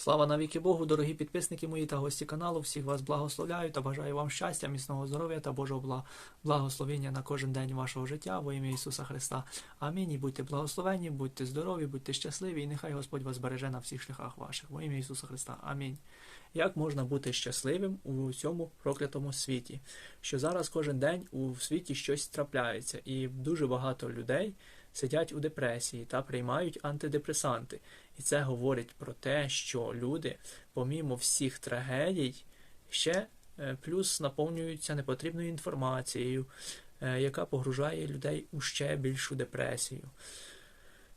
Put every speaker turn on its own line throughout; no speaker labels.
Слава навіки Богу, дорогі підписники мої та гості каналу. Всіх вас благословляю та бажаю вам щастя, міцного здоров'я та Божого благословення на кожен день вашого життя во ім'я Ісуса Христа. Амінь. І будьте благословені, будьте здорові, будьте щасливі, і нехай Господь вас береже на всіх шляхах ваших. Во ім'я Ісуса Христа. Амінь. Як можна бути щасливим у цьому проклятому світі? Що зараз кожен день у світі щось трапляється, і дуже багато людей сидять у депресії та приймають антидепресанти. І це говорить про те, що люди, помімо всіх трагедій, ще е, плюс наповнюються непотрібною інформацією, е, яка погружає людей у ще більшу депресію.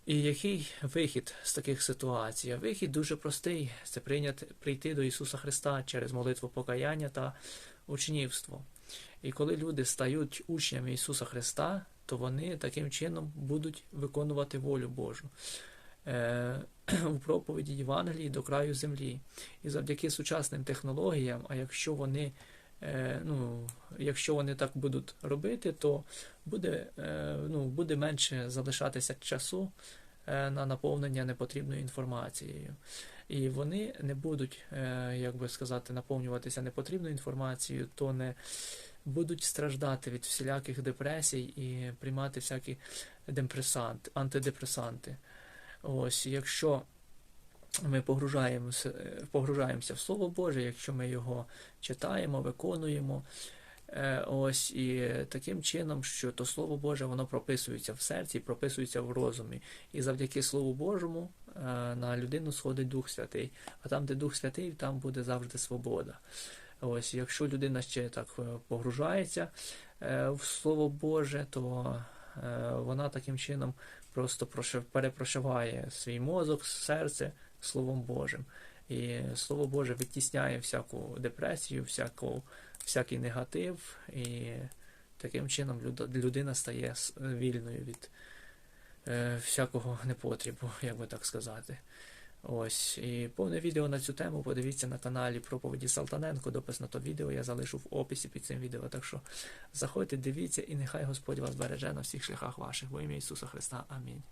І який вихід з таких ситуацій? Вихід дуже простий: це прийняти, прийти до Ісуса Христа через молитву покаяння та учнівство. І коли люди стають учнями Ісуса Христа, то вони таким чином будуть виконувати волю Божу е, у проповіді Євангелії до краю землі. І завдяки сучасним технологіям, а якщо вони, е, ну, якщо вони так будуть робити, то буде, е, ну, буде менше залишатися часу на наповнення непотрібною інформацією. І вони не будуть, е, як би сказати, наповнюватися непотрібною інформацією, то не будуть страждати від всіляких депресій і приймати всякі депресанти, антидепресанти. Ось, якщо ми погружаємося, погружаємося в Слово Боже, якщо ми його читаємо, виконуємо, е, ось і таким чином, що то Слово Боже воно прописується в серці, прописується в розумі. І завдяки Слову Божому е, на людину сходить Дух Святий. А там, де Дух Святий, там буде завжди свобода. Ось, якщо людина ще так е, погружається е, в Слово Боже, то е, вона таким чином просто перепрошиває свій мозок, серце Словом Божим. І Слово Боже відтісняє всяку депресію, всяку, всякий негатив, і таким чином людина стає вільною від е, всякого непотрібу, як би так сказати. Ось, і повне відео на цю тему подивіться на каналі проповіді Салтаненко. Допис на то відео я залишу в описі під цим відео. Так що заходьте, дивіться, і нехай Господь вас береже на всіх шляхах ваших. Во ім'я Ісуса Христа. Амінь.